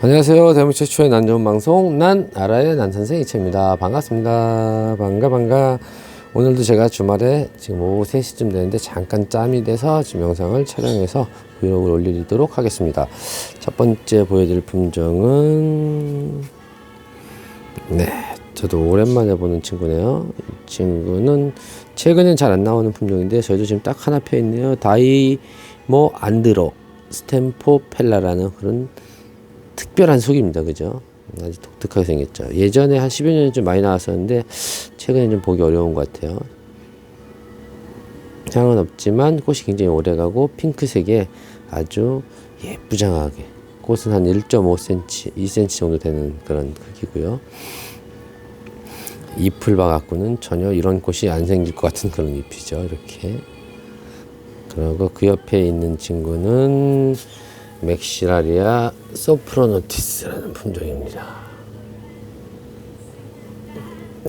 안녕하세요. 대한민국 최초의 난 좋은 방송 난 알아의 난 선생 이채입니다. 반갑습니다. 반가 반가. 오늘도 제가 주말에 지금 오후 3시쯤 되는데 잠깐 짬이 돼서 지금 영상을 촬영해서 브이로그를 올리도록 하겠습니다. 첫 번째 보여드릴 품종은 네, 저도 오랜만에 보는 친구네요. 이 친구는 최근엔 잘 안 나오는 품종인데 저희도 지금 딱 하나 펴 있네요. 다이모 안드로 스템포펠라라는 그런 특별한 속입니다. 그죠? 아주 독특하게 생겼죠. 예전에 한 10여 년 좀 많이 나왔었는데 최근에 좀 보기 어려운 것 같아요. 향은 없지만 꽃이 굉장히 오래가고 핑크색에 아주 예쁘장하게 꽃은 한 1.5cm, 2cm 정도 되는 그런 크기고요. 잎을 봐갖고는 전혀 이런 꽃이 안 생길 것 같은 그런 잎이죠. 이렇게. 그리고 그 옆에 있는 친구는 맥시라리아 소프로노티스라는 품종입니다.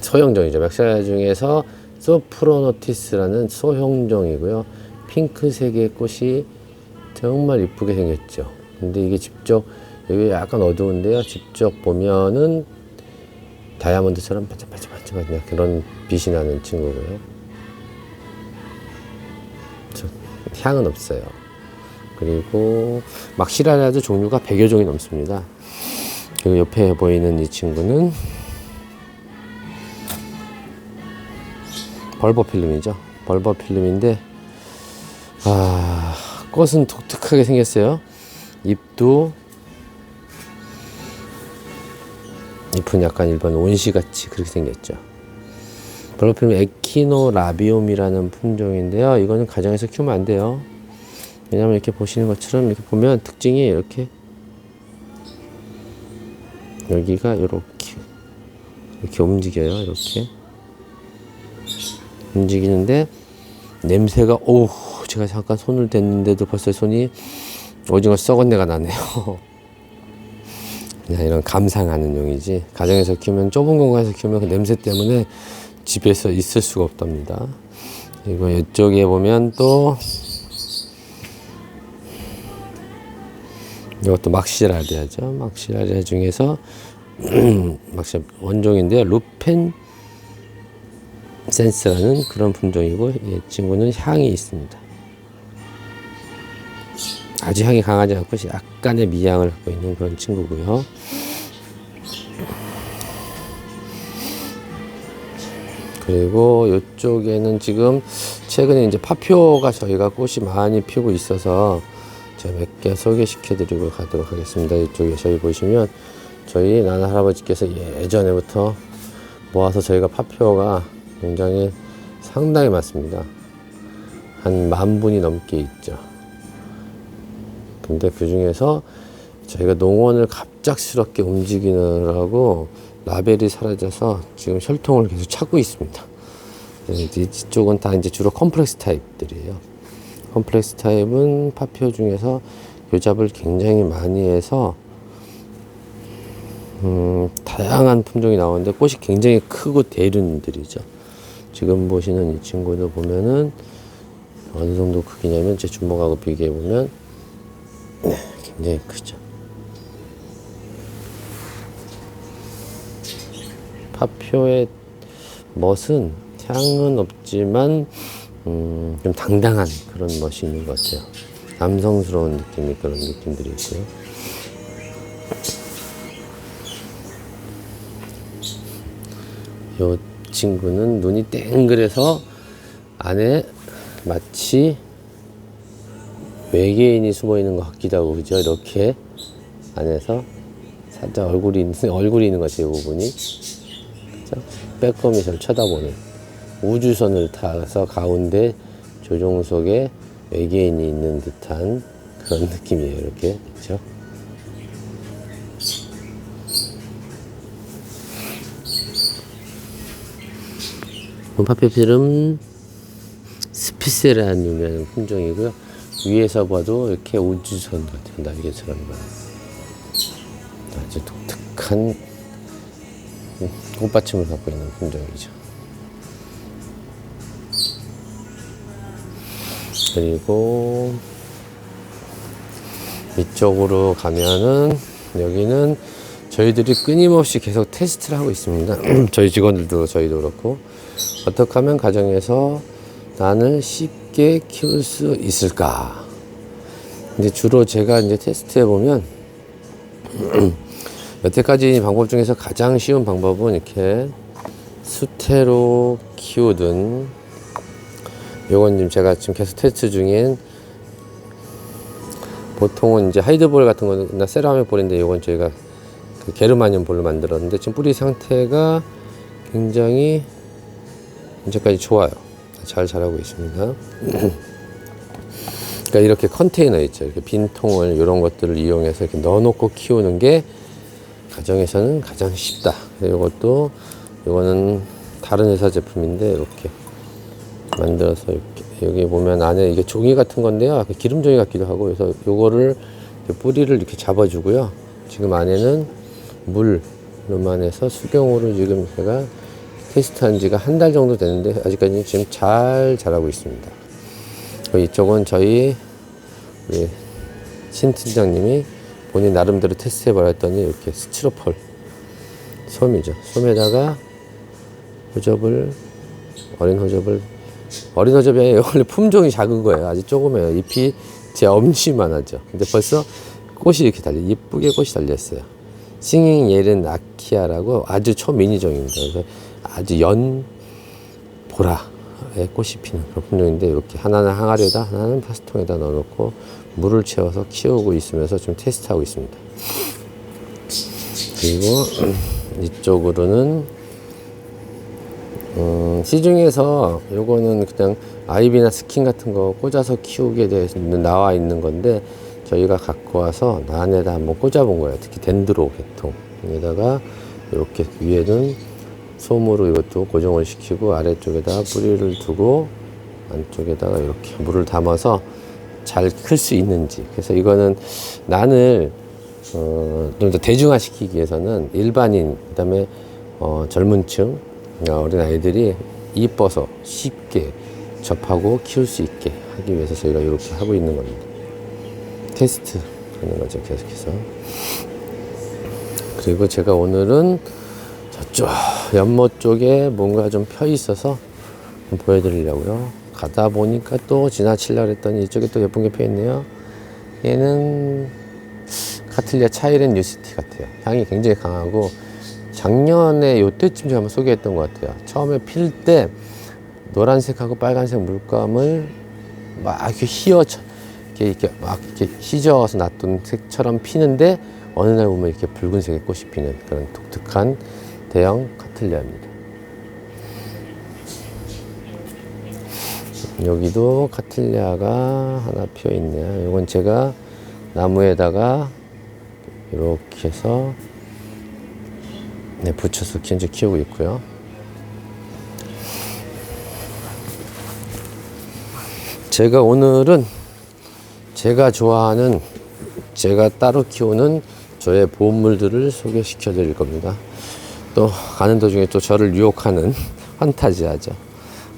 소형종이죠. 맥시라리아 중에서 소프로노티스라는 소형종이고요. 핑크색의 꽃이 정말 이쁘게 생겼죠. 근데 이게 직접 여기 약간 어두운데요. 직접 보면은 다이아몬드처럼 반짝반짝반짝한 그런 빛이 나는 친구고요. 저, 향은 없어요. 그리고 막시라라도 종류가 100여 종이 넘습니다. 그리고 옆에 보이는 이 친구는 벌버 필름이죠. 벌버 필름인데 아, 꽃은 독특하게 생겼어요. 잎도 잎은 약간 일반 온시같이 그렇게 생겼죠. 벌버 필름 에키노라비움이라는 품종인데요. 이거는 가정에서 키우면 안 돼요. 왜냐면 이렇게 보시는 것처럼 이렇게 보면 특징이 이렇게 여기가 이렇게 이렇게 움직여요. 이렇게 움직이는데 냄새가 오 제가 잠깐 손을 댔는데도 벌써 손이 오징어 썩은 내가 나네요. 그냥 이런 감상하는 용이지 가정에서 키우면 좁은 공간에서 키우면 그 냄새 때문에 집에서 있을 수가 없답니다. 그리고 이쪽에 보면 또 이것도 막시라리아죠. 막시라리아 중에서 막시 원종인데요. 루펜 센스라는 그런 품종이고 이 친구는 향이 있습니다. 아주 향이 강하지 않고 약간의 미향을 갖고 있는 그런 친구고요. 그리고 이쪽에는 지금 최근에 이제 파표가 저희가 꽃이 많이 피고 있어서 제가 몇 개 소개시켜 드리고 가도록 하겠습니다. 이쪽에 저희 보시면 저희 나나 할아버지께서 예전에부터 모아서 저희가 파표가 농장에 상당히 많습니다. 한 만 분이 넘게 있죠. 근데 그 중에서 저희가 농원을 갑작스럽게 움직이느라고 라벨이 사라져서 지금 혈통을 계속 찾고 있습니다. 이쪽은 다 이제 주로 컴플렉스 타입들이에요. 컴플렉스 타입은 파피오 중에서 교잡을 굉장히 많이 해서 음, 다양한 품종이 나오는데 꽃이 굉장히 크고 대륜들이죠. 지금 보시는 이 친구도 보면은 어느 정도 크기냐면 제 주먹하고 비교해 보면 네, 굉장히 크죠. 파표의 멋은 향은 없지만 음, 좀 당당한 그런 멋이 있는 것 같아요. 남성스러운 느낌이 그런 느낌들이 있고요. 이 친구는 눈이 땡그래서 안에 마치 외계인이 숨어 있는 것 같기도 하고 그죠? 이렇게 안에서 살짝 얼굴이 있는 얼굴이 있는 것 같아요. 이 부분이 그죠? 빼꼼히 저를 쳐다보는 우주선을 타서 가운데 조종 속에 외계인이 있는 듯한 그런 느낌이에요. 이렇게 그렇죠? 파페필은 스피세라는 유명한 품종이고요. 위에서 봐도 이렇게 우주선 같은 날개처럼. 아주 독특한 꽃받침을 갖고 있는 품종이죠. 그리고 이쪽으로 가면은 여기는 저희들이 끊임없이 계속 테스트를 하고 있습니다. 저희 직원들도 저희도 그렇고 어떻게 하면 가정에서 난을 쉽게 키울 수 있을까? 근데 주로 제가 이제 테스트해 보면 여태까지 방법 중에서 가장 쉬운 방법은 이렇게 수태로 키우든 요건 지금 제가 지금 계속 테스트 중인 보통은 이제 하이드볼 같은 거나 세라믹 볼인데 요건 저희가 그 게르마늄 볼로 만들었는데 지금 뿌리 상태가 굉장히 현재까지 좋아요. 잘 자라고 있습니다. 그러니까 이렇게 컨테이너 있죠. 이렇게 빈 통을 이런 것들을 이용해서 이렇게 넣어놓고 키우는 게 가정에서는 가장 쉽다. 이것도 이거는 다른 회사 제품인데 이렇게 만들어서 이렇게 여기 보면 안에 이게 종이 같은 건데요. 그 기름 종이 같기도 하고 그래서 요거를 뿌리를 이렇게 잡아주고요. 지금 안에는 물로만 해서 수경으로 지금 제가 테스트한 지가 한 달 정도 되는데 아직까지 지금 잘 자라고 있습니다. 그 이쪽은 저희 우리 신 팀장님이 본인 나름대로 테스트해 버렸더니 이렇게 스티로폴 솜이죠. 솜에다가 호접을 어린 호접을 어린 호접이 아니라 원래 품종이 작은 거예요. 아주 조그매요. 잎이 제 엄지만 하죠. 근데 벌써 꽃이 이렇게 달려 이쁘게 꽃이 달렸어요. 싱잉 예른 아키아라고 아주 초미니종입니다. 아주 연 보라의 꽃이 피는 그런 품종인데 이렇게 하나는 항아리에다 하나는 파스통에다 넣어놓고 물을 채워서 키우고 있으면서 좀 테스트하고 있습니다. 그리고 이쪽으로는 음, 시중에서 요거는 그냥 아이비나 스킨 같은 거 꽂아서 키우게 돼 나와 있는 건데 저희가 갖고 와서 난에다 한번 꽂아본 거예요. 특히 덴드로 계통에다가 이렇게 위에는 솜으로 이것도 고정을 시키고 아래쪽에다가 뿌리를 두고 안쪽에다가 이렇게 물을 담아서 잘 클 수 있는지. 그래서 이거는 난을 어, 좀 더 대중화시키기 위해서는 일반인, 그 다음에 어, 젊은 층, 어린 아이들이 이뻐서 쉽게 접하고 키울 수 있게 하기 위해서 저희가 이렇게 하고 있는 겁니다. 테스트 하는 거죠, 계속해서. 그리고 제가 오늘은 저쪽 연못 쪽에 뭔가 좀 펴 있어서 좀 보여드리려고요. 가다 보니까 또 지나치려고 했더니 이쪽에 또 예쁜 게 펴 있네요. 얘는 카틀리아 차이렌 뉴시티 같아요. 향이 굉장히 강하고 작년에 요때쯤 제가 한번 소개했던 것 같아요. 처음에 필 때 노란색하고 빨간색 물감을 막 이렇게 휘어 이렇게, 이렇게 막 이렇게 휘저어서 놔둔 색처럼 피는데 어느 날 보면 이렇게 붉은색의 꽃이 피는 그런 독특한 대형 카틀리아입니다. 여기도 카틀리아가 하나 피어 있네요. 이건 제가 나무에다가 이렇게 해서 네, 붙여서 현재 키우고 있고요. 제가 오늘은 제가 좋아하는 제가 따로 키우는 저의 보물들을 소개시켜 드릴 겁니다. 또 가는 도중에 또 저를 유혹하는 환타지아죠.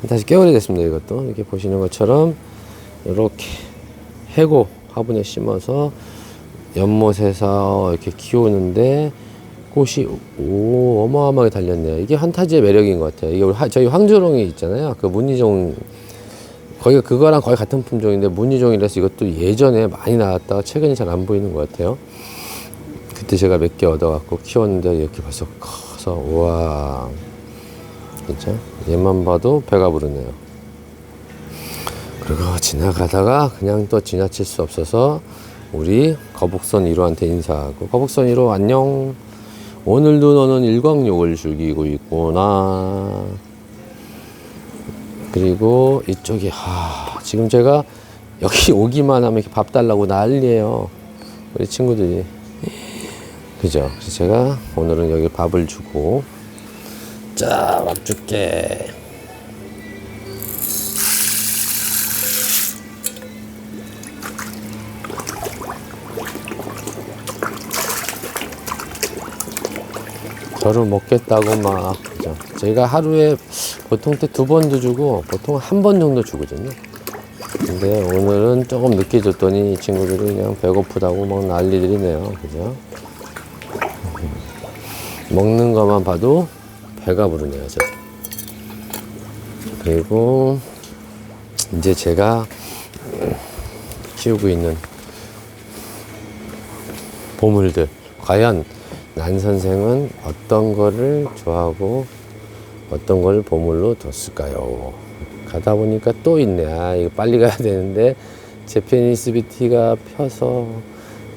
다시 깨오래 됐습니다. 이것도 이렇게 보시는 것처럼 이렇게 해고 화분에 심어서 연못에서 이렇게 키우는데 꽃이 오 어마어마하게 달렸네요. 이게 환타지의 매력인 것 같아요. 이게 우리 하- 저희 황조롱이 있잖아요. 그 무늬종 거기가 그거랑 거의 같은 품종인데 무늬종이라서 이것도 예전에 많이 나왔다가 최근에 잘 안 보이는 것 같아요. 그때 제가 몇 개 얻어갖고 키웠는데 이렇게 벌써 커서 우와 진짜 얘만 봐도 배가 부르네요. 그리고 지나가다가 그냥 또 지나칠 수 없어서 우리 거북선 1호한테 인사하고 거북선 1호 안녕 오늘도 너는 일광욕을 즐기고 있구나. 그리고 이쪽에 하, 지금 제가 여기 오기만 하면 이렇게 밥 달라고 난리예요. 우리 친구들이. 그죠? 그래서 제가 오늘은 여기 밥을 주고 자 밥 줄게 저를 먹겠다고 막 그죠. 저희가 하루에 보통 때 두 번도 주고 보통 한 번 정도 주거든요. 근데 오늘은 조금 늦게 줬더니 이 친구들이 그냥 배고프다고 막 난리들이네요. 그죠? 먹는 것만 봐도 배가 부르네요, 저. 그리고 이제 제가 키우고 있는 보물들. 과연 난 선생은 어떤 거를 좋아하고 어떤 걸 보물로 뒀을까요? 가다 보니까 또 있네. 아, 이거 빨리 가야 되는데, 제페니스 비티가 펴서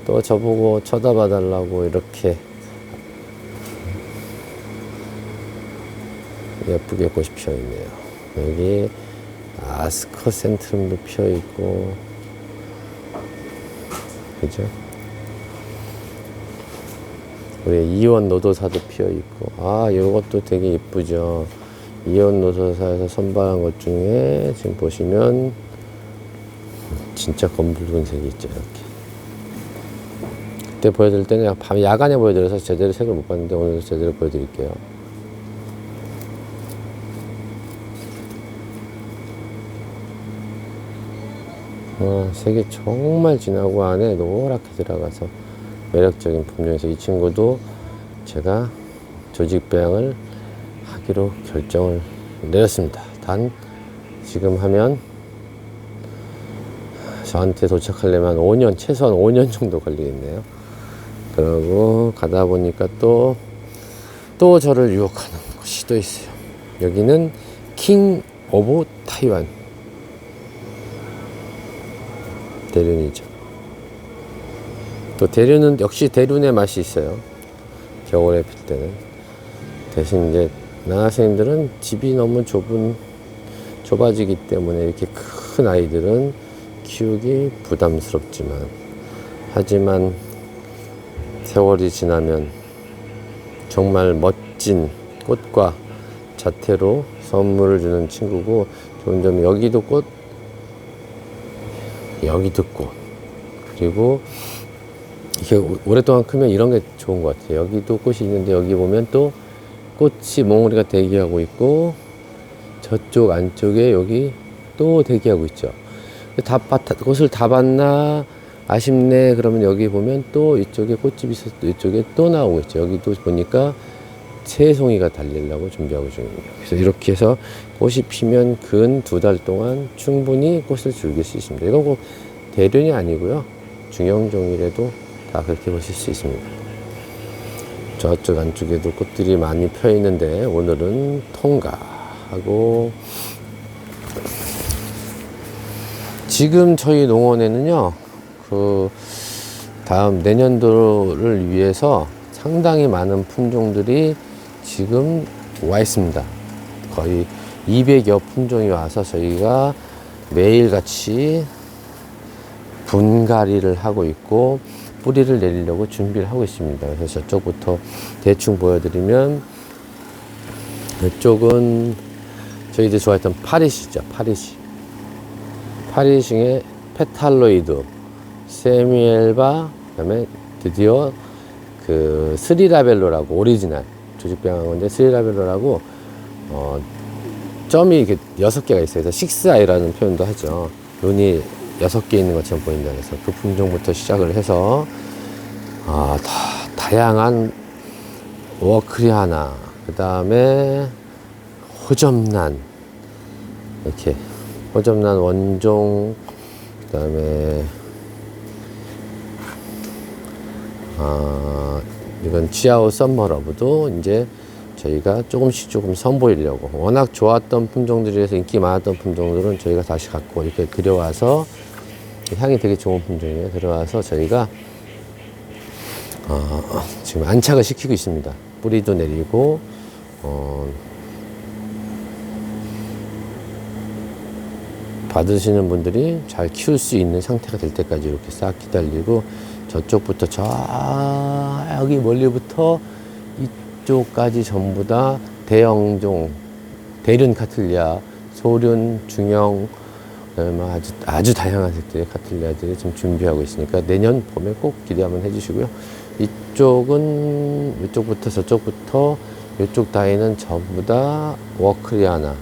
또 저보고 쳐다봐 달라고 이렇게 예쁘게 꽃이 피어 있네요. 여기 아스커 센트럼도 피어 있고, 그죠? 우리 이원 노도사도 피어 있고, 아, 이것도 되게 예쁘죠. 이원 노도사에서 선발한 것 중에 지금 보시면 진짜 검붉은색이 있죠, 이렇게. 그때 보여드릴 때는 밤 야간에 보여드려서 제대로 색을 못 봤는데 오늘 제대로 보여드릴게요. 어, 색이 정말 진하고 안에 노랗게 들어가서 매력적인 품종에서 이 친구도 제가 조직 배양을 하기로 결정을 내렸습니다. 단 지금 하면 저한테 도착하려면 5년 최소한 5년 정도 걸리겠네요. 그러고 가다 보니까 또또 저를 유혹하는 곳이 또 있어요. 여기는 킹 오브 타이완 대륜이죠. 또 대륜은 역시 대륜의 맛이 있어요. 겨울에 필 때는 대신 이제 남학생들은 집이 너무 좁은 좁아지기 때문에 이렇게 큰 아이들은 키우기 부담스럽지만 하지만 세월이 지나면 정말 멋진 꽃과 자태로 선물을 주는 친구고 좋은 점이 여기도 꽃 여기도 꽃 그리고 이게 오- 오랫동안 크면 이런 게 좋은 것 같아요. 여기도 꽃이 있는데 여기 보면 또 꽃이 몽우리가 대기하고 있고 저쪽 안쪽에 여기 또 대기하고 있죠. 다 봤- 꽃을 다 봤나 아쉽네 그러면 여기 보면 또 이쪽에 꽃집이 있어서 또 이쪽에 또 나오고 있죠. 여기도 보니까 새송이가 달리려고 준비하고 중입니다. 그래서 이렇게 해서 꽃이 피면 근 두 달 동안 충분히 꽃을 즐길 수 있습니다. 이건 꼭 대륜이 아니고요. 중형종이라도 다 그렇게 보실 수 있습니다 저쪽 안쪽에도 꽃들이 많이 펴 있는데 오늘은 통과하고 지금 저희 농원에는요, 그 다음 내년도를 위해서 상당히 많은 품종들이 지금 와 있습니다. 거의 200여 품종이 와서 저희가 매일같이 분갈이를 하고 있고 뿌리를 내리려고 준비를 하고 있습니다. 그래서 저쪽부터 대충 보여드리면 이쪽은 저희들이 좋아했던 파리시죠. 파리시. 파리싱의 페탈로이드, 세미엘바, 그 다음에 드디어 그 스리라벨로라고 오리지널 조직병한 건데 스리라벨로라고 어 점이 이렇게 여섯 개가 있어요. 그래서 식스 아이라는 표현도 하죠. 눈이 여섯 개 있는 것처럼 보인다 그래서 그 품종부터 시작을 해서 아, 다, 다양한 워크리 하나 그 다음에 호접란 이렇게 호접란 원종 그 다음에 아 이건 치아오 썸머러브도 이제 저희가 조금씩 조금 선보이려고 워낙 좋았던 품종들에서 인기 많았던 품종들은 저희가 다시 갖고 이렇게 들여와서 향이 되게 좋은 품종이에요. 들어와서 저희가 어, 지금 안착을 시키고 있습니다. 뿌리도 내리고 어, 받으시는 분들이 잘 키울 수 있는 상태가 될 때까지 이렇게 싹 기다리고 저쪽부터 저 여기 멀리부터 이쪽까지 전부 다 대형종 대륜 카틀리아 소륜 중형 그다음에 아주 아주 다양한 색들의 카틀리아들이 지금 준비하고 있으니까 내년 봄에 꼭 기대 한번 해주시고요 이쪽은 이쪽부터 저쪽부터 이쪽 다이는 전부 다 워크리아나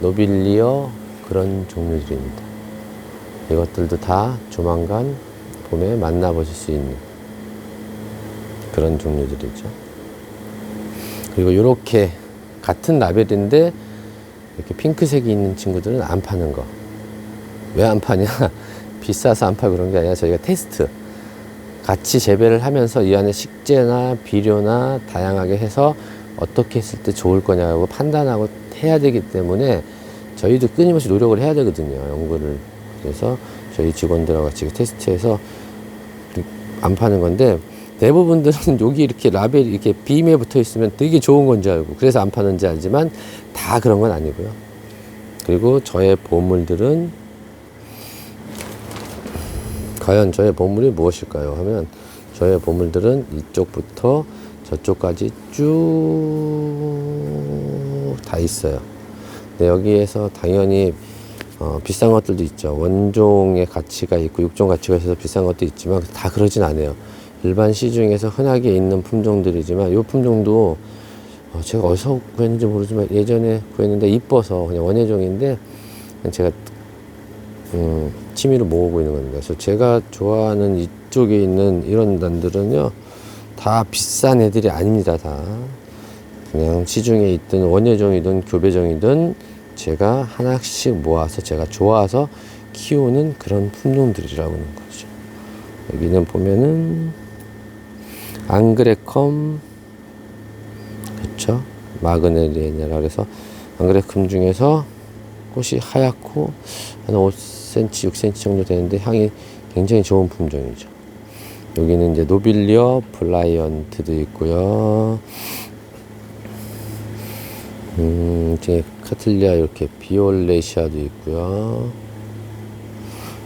노빌리어 그런 종류들입니다. 이것들도 다 조만간 봄에 만나보실 수 있는 그런 종류들이죠. 그리고 이렇게 같은 라벨인데 이렇게 핑크색이 있는 친구들은 안 파는 거. 왜 안 파냐? 비싸서 안 파고 그런 게 아니라 저희가 테스트 같이 재배를 하면서 이 안에 식재나 비료나 다양하게 해서 어떻게 했을 때 좋을 거냐고 판단하고 해야 되기 때문에 저희도 끊임없이 노력을 해야 되거든요. 연구를. 그래서 저희 직원들하고 같이 테스트해서 안 파는 건데 대부분들은 여기 이렇게 라벨이 이렇게 빔에 붙어 있으면 되게 좋은 건 줄 알고 그래서 안 파는지 알지만 다 그런 건 아니고요. 그리고 저의 보물들은 과연 저의 보물이 무엇일까요? 하면 저의 보물들은 이쪽부터 저쪽까지 쭉 다 있어요. 근데 여기에서 당연히 어, 비싼 것들도 있죠. 원종의 가치가 있고 육종 가치가 있어서 비싼 것도 있지만 다 그러진 않아요. 일반 시중에서 흔하게 있는 품종들이지만 이 품종도 어, 제가 어디서 구했는지 모르지만 예전에 구했는데 이뻐서 그냥 원예종인데 제가 음, 취미로 모으고 있는 겁니다. 그래서 제가 좋아하는 이쪽에 있는 이런 난들은요, 다 비싼 애들이 아닙니다, 다. 그냥 시중에 있던 원예종이든 교배종이든 제가 하나씩 모아서 제가 좋아서 키우는 그런 품종들이라고 하는 거죠. 여기는 보면은, 앙그레컴, 그쵸? 마그네리에냐라 그래서 앙그레컴 중에서 꽃이 하얗고 한 5cm, 6cm 정도 되는데 향이 굉장히 좋은 품종이죠. 여기는 이제 노빌리어 블라이언트도 있고요. 음, 이제 카틀리아 이렇게 비올레시아도 있고요.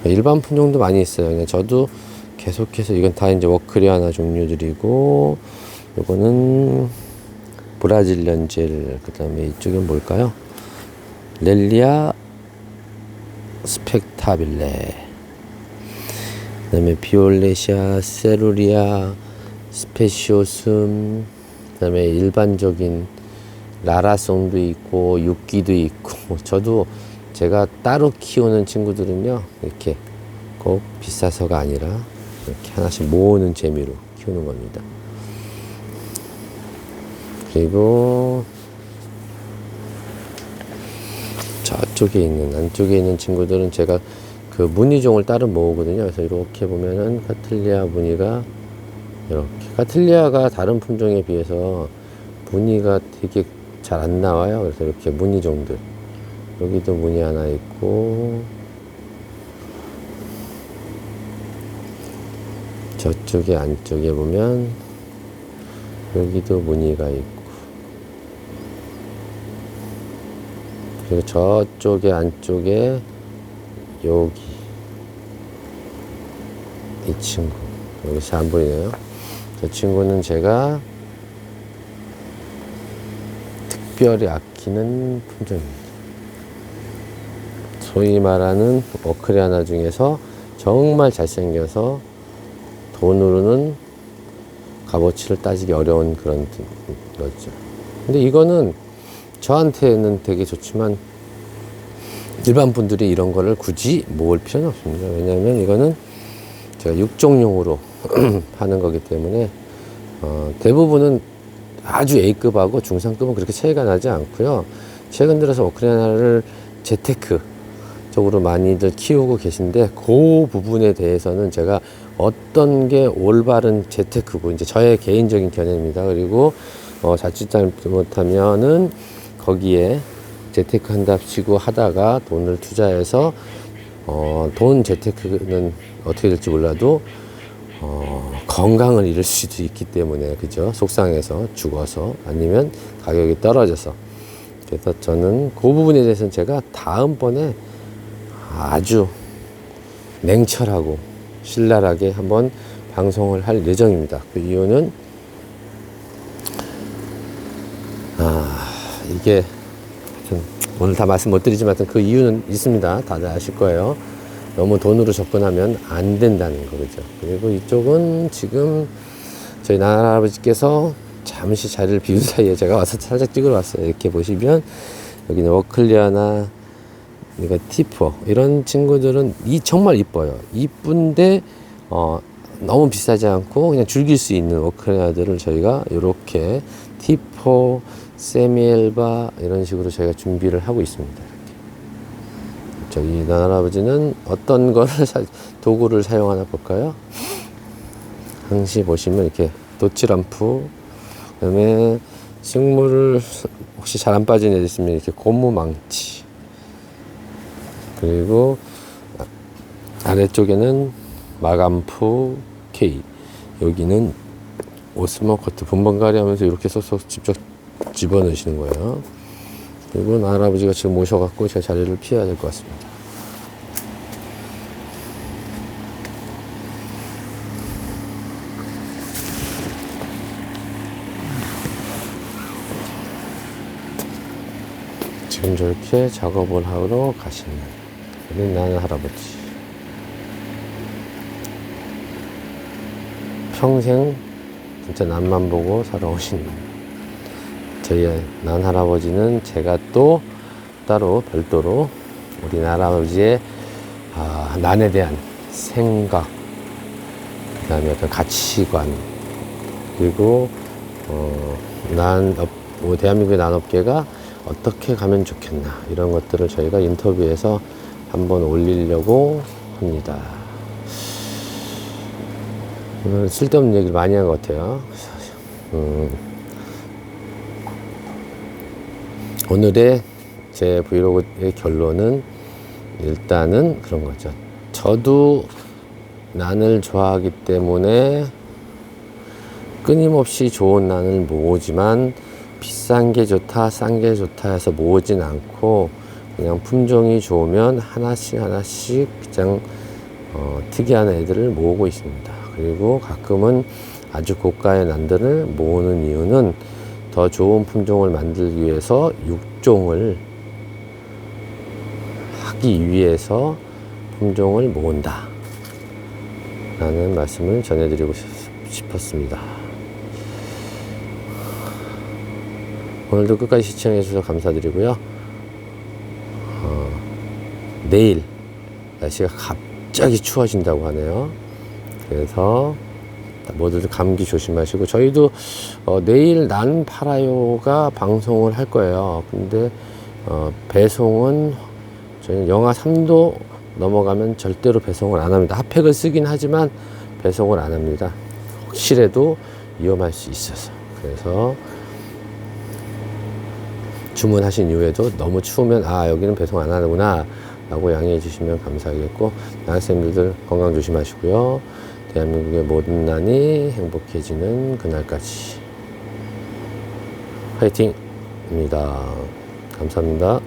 일반 품종도 많이 있어요. 그냥 저도 계속해서 이건 다 이제 워크리아나 종류들이고, 요거는 브라질리언 젤, 그 다음에 이쪽은 뭘까요? 렐리아 스펙타빌레. 그 다음에 비올레시아 세루리아 스페시오숨 그 다음에 일반적인 라라송도 있고 육기도 있고. 저도 제가 따로 키우는 친구들은요 이렇게 꼭 비싸서가 아니라 이렇게 하나씩 모으는 재미로 키우는 겁니다. 그리고 저쪽에 있는 안쪽에 있는 친구들은 제가 그 무늬종을 따로 모으거든요. 그래서 이렇게 보면은 카틀리아 무늬가 이렇게 카틀리아가 다른 품종에 비해서 무늬가 되게 잘 안 나와요. 그래서 이렇게 무늬종들 여기도 무늬 하나 있고 저쪽에 안쪽에 보면 여기도 무늬가 있고 그리고 저쪽에 안쪽에 여기 이 친구 여기 잘안 보이네요. 저 친구는 제가 특별히 아끼는 품종입니다. 소위 말하는 워크리아나 중에서 정말 잘생겨서 돈으로는 값어치를 따지기 어려운 그런 거죠. 근데 이거는 저한테는 되게 좋지만 일반 분들이 이런 거를 굳이 모을 필요는 없습니다. 왜냐하면 이거는 제가 육종용으로 하는 거기 때문에 어, 대부분은 아주 A급하고 중상급은 그렇게 차이가 나지 않고요. 최근 들어서 오크리아나를 재테크 쪽으로 많이들 키우고 계신데 그 부분에 대해서는 제가 어떤 게 올바른 재테크고 이제 저의 개인적인 견해입니다. 그리고 어, 자칫 잘못하면은 거기에 재테크 한답시고 하다가 돈을 투자해서 어, 돈 재테크는 어떻게 될지 몰라도 어, 건강을 잃을 수도 있기 때문에 그죠 속상해서 죽어서 아니면 가격이 떨어져서 그래서 저는 그 부분에 대해서는 제가 다음번에 아주 냉철하고 신랄하게 한번 방송을 할 예정입니다. 그 이유는 아 이게 오늘 다 말씀 못 드리지만 그 이유는 있습니다. 다들 아실 거예요. 너무 돈으로 접근하면 안 된다는 거 그죠. 그리고 이쪽은 지금 저희 나할아버지께서 잠시 자리를 비운 사이에 제가 와서 살짝 찍으러 왔어요. 이렇게 보시면 여기는 워클리아나 이거 티퍼 이런 친구들은 이 정말 이뻐요. 이쁜데 어 너무 비싸지 않고 그냥 즐길 수 있는 워크리아들을 저희가 이렇게 T4, 세미엘바 이런 식으로 저희가 준비를 하고 있습니다. 저희 할아버지는 어떤 거를 사- 도구를 사용하나 볼까요? 항시 보시면 이렇게 도치람프 그다음에 식물을 혹시 잘 안 빠진 애들 있으면 이렇게 고무망치 그리고 아래쪽에는 마감프 K 여기는 오스모 커트 분번가리 하면서 이렇게 쏙쏙 직접 집어넣으시는 거예요. 그리고 할아버지가 지금 오셔갖고 제 자리를 피해야 될 것 같습니다. 지금 저렇게 작업을 하러 가시는 우리 나는 할아버지. 평생 진짜 남만 보고 살아오신 저희 난 할아버지는 제가 또 따로 별도로 우리 할아버지의 아, 난에 대한 생각 그 다음에 어떤 가치관 그리고 어, 난 업, 뭐 대한민국의 난 업계가 어떻게 가면 좋겠나 이런 것들을 저희가 인터뷰에서 한번 올리려고 합니다. 오늘 쓸데없는 얘기를 많이 한 것 같아요. 음, 오늘의 제 브이로그의 결론은 일단은 그런 거죠. 저도 난을 좋아하기 때문에 끊임없이 좋은 난을 모으지만 비싼 게 좋다, 싼 게 좋다 해서 모으진 않고 그냥 품종이 좋으면 하나씩 하나씩 그냥 어, 특이한 애들을 모으고 있습니다. 그리고 가끔은 아주 고가의 난들을 모으는 이유는 더 좋은 품종을 만들기 위해서 육종을 하기 위해서 품종을 모은다. 라는 말씀을 전해드리고 싶- 싶었습니다. 오늘도 끝까지 시청해 주셔서 감사드리고요. 어, 내일 날씨가 갑자기 추워진다고 하네요. 그래서 모두들 감기 조심하시고 저희도 어, 내일 난 팔아요가 방송을 할 거예요. 근데 어, 배송은 저희는 영하 3도 넘어가면 절대로 배송을 안 합니다. 핫팩을 쓰긴 하지만 배송을 안 합니다. 혹시라도 위험할 수 있어서 그래서 주문하신 이후에도 너무 추우면 아 여기는 배송 안 하는구나 라고 양해해 주시면 감사하겠고 나학생들들 건강 조심하시고요 대한민국의 모든 난이 행복해지는 그날까지. 화이팅입니다. 감사합니다